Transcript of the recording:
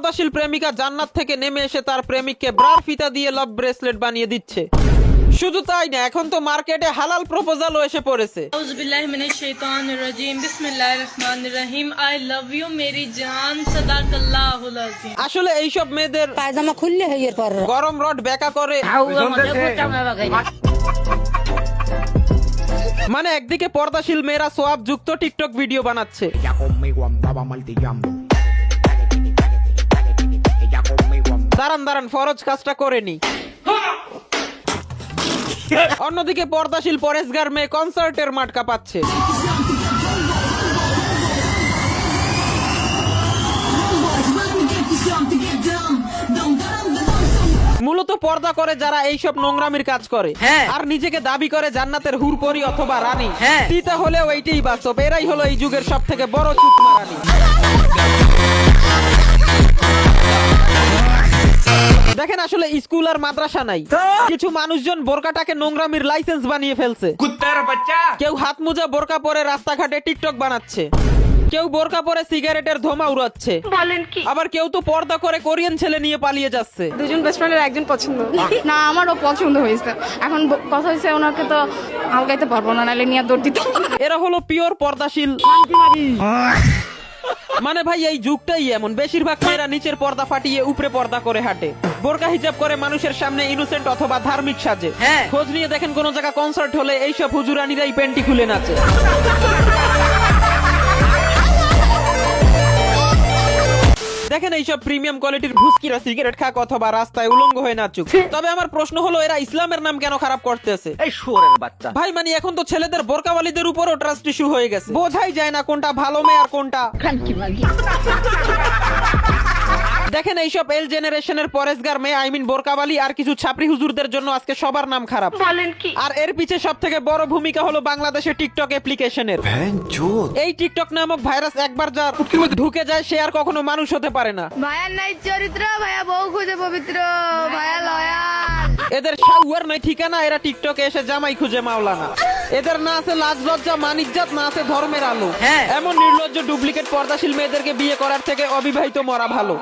পর্দাশীল প্রেমিকা জান্নাত থেকে নেমে এসে তার প্রেমিককে ব্রার ফিতা দিয়ে লাভ ব্রেসলেট বানিয়ে দিচ্ছে। শুধু তাই না এখন তো মার্কেটে হালাল প্রপোজাল এসে পড়েছে। আসলে এইসব মেয়েদের পায়জামা খুললে হইয়ের পর। গরম রড বেকা করে। মানে একদিকে পর্দাশীল মেয়েরা সোয়াব যুক্ত টিকটক ভিডিও বানাচ্ছে। দাঁড়ান দাঁড়ান ফরজ কাজটা করেনি অন্যদিকে পর্দাশীল পরেশগার মেয়ে কনসার্টের মাঠ কাঁপাচ্ছে। মূলত পর্দা করে যারা এইসব নোংরামির কাজ করে। হ্যাঁ। আর নিজেকে দাবি করে জান্নাতের হুরপরি অথবা রানী। হ্যাঁ। তিতা হলেও এইটাই বাস্তব। এরাই হলো এই যুগের সব থেকে বড় চুকমা রানী দেখেন আসলে স্কুল আর মাদ্রাসা নাই। কিছু মানুষজন বোরকাটাকে নোংরামির লাইসেন্স বানিয়ে ফেলছে। কেউ হাত মোজা বোরকা পরে রাস্তাঘাটে টিকটক বানাচ্ছে। কেউ বোরকা পরে সিগারেটের ধোঁয়া উড়াচ্ছে। বলেন কি? আবার কেউ তো পর্দা করে কোরিয়ান ছেলে নিয়ে পালিয়ে যাচ্ছে। দুজন বেস্ট ফ্রেন্ডের একজন পছন্দ। না আমারও পছন্দ হয়েছে। এখন কথা হয়েছে ওনাকে তো আলগাইতে পারব না নাহলে নিয়ে দৌড় দিত এরা হলো পিওর পর্দাশীল। মানে ভাই এই যুগটাই এমন। বেশিরভাগ মেয়েরা নিচের পর্দা ফাটিয়ে উপরে পর্দা করে হাঁটে। বোরকা হিজাব করে মানুষের সামনে ইনোসেন্ট অথবা ধার্মিক সাজে। হ্যাঁ। খোঁজ নিয়ে দেখেন কোন জায়গা কনসার্ট হলে এইসব হুজুরানিরাই প্যান্টি খুলে নাচে। দেখেন এইসব প্রিমিয়াম কোয়ালিটির ভুস্কিরা সিগারেট খাক অথবা রাস্তায় উলঙ্গ হয়ে নাচুক। তবে আমার প্রশ্ন হলো এরা ইসলামের নাম কেন খারাপ করতেছে? এই শুয়োরের বাচ্চা। ভাই মানে এখন তো ছেলেদের বোরকাওয়ালিদের উপরও ট্রাস্ট ইস্যু হয়ে গেছে। বোঝাই যায় না কোনটা ভালো মেয়ে আর কোনটা দেখেন এইসব এল জেনারেশনের পরেশগার মেয়ে আই মিন বোরকাওয়ালি আর কিছু ছাপরি হুজুরদের জন্য আজকে সবার নাম খারাপ। বলেন কি? আর এর পিছে সব থেকে বড় ভূমিকা হলো বাংলাদেশের টিকটক অ্যাপ্লিকেশনের এই টিকটক নামক ভাইরাস একবার যার ঢুকে যায় সে আর কখনো মানুষ হতে পারে না। ভাইয়ার নাই চরিত্র ভাইয়া বউ খুঁজে পবিত্র ভাইয়া লয়াল। এদের সাউয়ার নাই ঠিকানা এরা টিকটকে এসে জামাই খুঁজে মাওলানা। এদের না আছে লাজ লজ্জা মানিজ্জাত না আছে ধর্মের আলো হ্যাঁ। এমন নির্লজ্জ ডুপ্লিকেট পর্দাশীল মেয়েদেরকে বিয়ে করার থেকে অবিবাহিত মরা ভালো